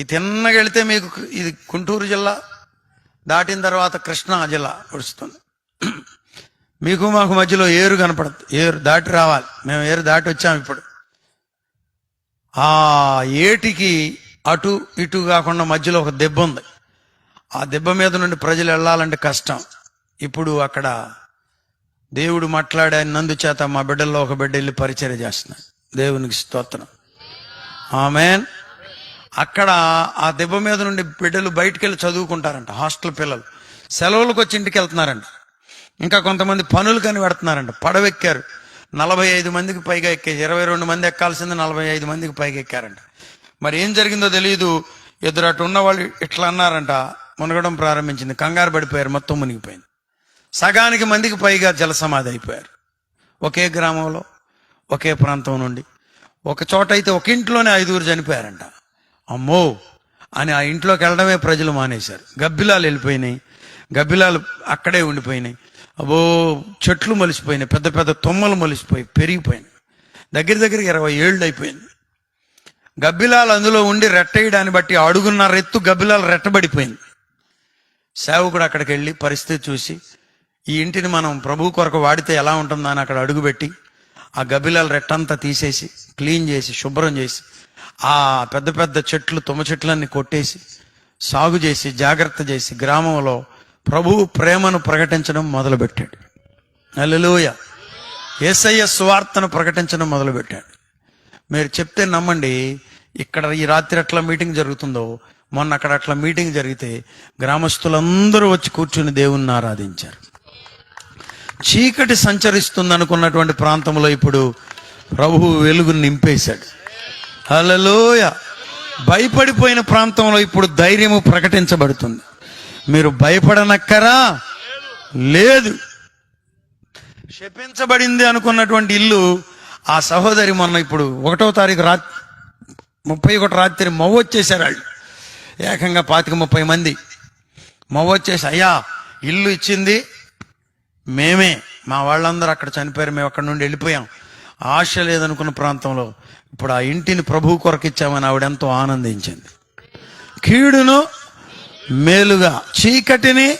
ఈ తిన్నగెళితే మీకు ఇది గుంటూరు జిల్లా దాటిన తర్వాత కృష్ణా జిల్లా వస్తుంది మీకు మాకు మధ్యలో ఏరు కనపడదు ఏరు దాటి రావాలి. మేము ఏరు దాటి వచ్చాము ఇప్పుడు. ఆ ఏటికి అటు ఇటు కాకుండా మధ్యలో ఒక దెబ్బ ఉంది. ఆ దెబ్బ మీద నుండి ప్రజలు వెళ్ళాలంటే కష్టం. ఇప్పుడు అక్కడ దేవుడు మాట్లాడినందు చేత మా బిడ్డల్లో ఒక బిడ్డ వెళ్ళి పరిచయం చేస్తున్నాడు. దేవునికి స్తోత్రం. ఆమెన్. అక్కడ ఆ దెబ్బ మీద నుండి బిడ్డలు బయటికి వెళ్ళి చదువుకుంటారంట హాస్టల్ పిల్లలు. సెలవులకు వచ్చి ఇంటికి వెళ్తున్నారంట. ఇంకా కొంతమంది పనులు కని పెడుతున్నారంట పడవెక్కారు. నలభై ఐదు మందికి పైగా ఎక్కారు ఇరవై రెండు మంది ఎక్కాల్సింది నలభై ఐదు మందికి పైగా ఎక్కారంట. మరి ఏం జరిగిందో తెలియదు ఇద్దరు అటు ఉన్న వాళ్ళు ఇట్లా అన్నారంట. మునగడం ప్రారంభించింది. కంగారు పడిపోయారు. మొత్తం మునిగిపోయింది. సగానికి మందికి పైగా జలసమాధి అయిపోయారు. ఒకే గ్రామంలో ఒకే ప్రాంతం నుండి. ఒక చోట అయితే ఒక ఇంట్లోనే ఐదుగురు చనిపోయారంట. అమ్మో అని ఆ ఇంట్లోకి వెళ్ళడమే ప్రజలు మానేశారు. గబ్బిలాలు వెళ్ళిపోయినాయి. గబ్బిలాలు అక్కడే ఉండిపోయినాయి. అబ్బో చెట్లు మలిసిపోయినాయి. పెద్ద పెద్ద తుమ్మలు మలిసిపోయి పెరిగిపోయినాయి. దగ్గర దగ్గర ఇరవై ఏళ్ళు అయిపోయింది. గబ్బిలాలు అందులో ఉండి రెట్టేయడాన్ని బట్టి అడుగున్నర ఎత్తు గబ్బిలాలు రెట్టబడిపోయింది. సేవకుడు అక్కడికి వెళ్ళి పరిస్థితి చూసి ఈ ఇంటిని మనం ప్రభు కొరకు వాడితే ఎలా ఉంటుందని అని అక్కడ అడుగుపెట్టి ఆ గబిలాల రెట్టంతా తీసేసి క్లీన్ చేసి శుభ్రం చేసి ఆ పెద్ద పెద్ద చెట్లు తుమ్మ చెట్లన్నీ కొట్టేసి సాగు చేసి జాగ్రత్త చేసి గ్రామంలో ప్రభువు ప్రేమను ప్రకటించడం మొదలుపెట్టాడు. అల్లెలూయ ఏసయ్య సువార్తను ప్రకటించడం మొదలుపెట్టాడు. మీరు చెప్తే నమ్మండి ఇక్కడ ఈ రాత్రి అట్లా మీటింగ్ జరుగుతుందో మొన్న అక్కడ అట్లా మీటింగ్ జరిగితే గ్రామస్తులందరూ వచ్చి కూర్చుని దేవుణ్ణి ఆరాధించారు. చీకటి సంచరిస్తుంది అనుకున్నటువంటి ప్రాంతంలో ఇప్పుడు ప్రభువు వెలుగును నింపేశాడు. అలలోయ భయపడిపోయిన ప్రాంతంలో ఇప్పుడు ధైర్యము ప్రకటించబడుతుంది. మీరు భయపడనక్కరా? లేదు. శపించబడింది అనుకున్నటువంటి ఇల్లు ఆ సహోదరి మొన్న ఇప్పుడు ఒకటో తారీఖు రాత్రి ముప్పై ఒకటి రాత్రి మవ్వొచ్చేసారు వాళ్ళు. ఏకంగా పాతిక ముప్పై మంది. మవ్వొచ్చేసి అయ్యా ఇల్లు ఇచ్చింది మేమే మా వాళ్ళందరూ అక్కడ చనిపోయారు మేము అక్కడ నుండి వెళ్ళిపోయాం. ఆశ లేదనుకున్న ప్రాంతంలో ఇప్పుడు ఆ ఇంటిని ప్రభు కొరకు ఇచ్చామని ఆవిడెంతో ఆనందించింది. కీడును మేలుగా చీకటిని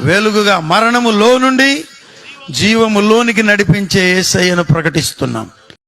వెలుగుగా మరణములో నుండి జీవము లోనికి నడిపించే ఏసయ్యను ప్రకటిస్తున్నాం.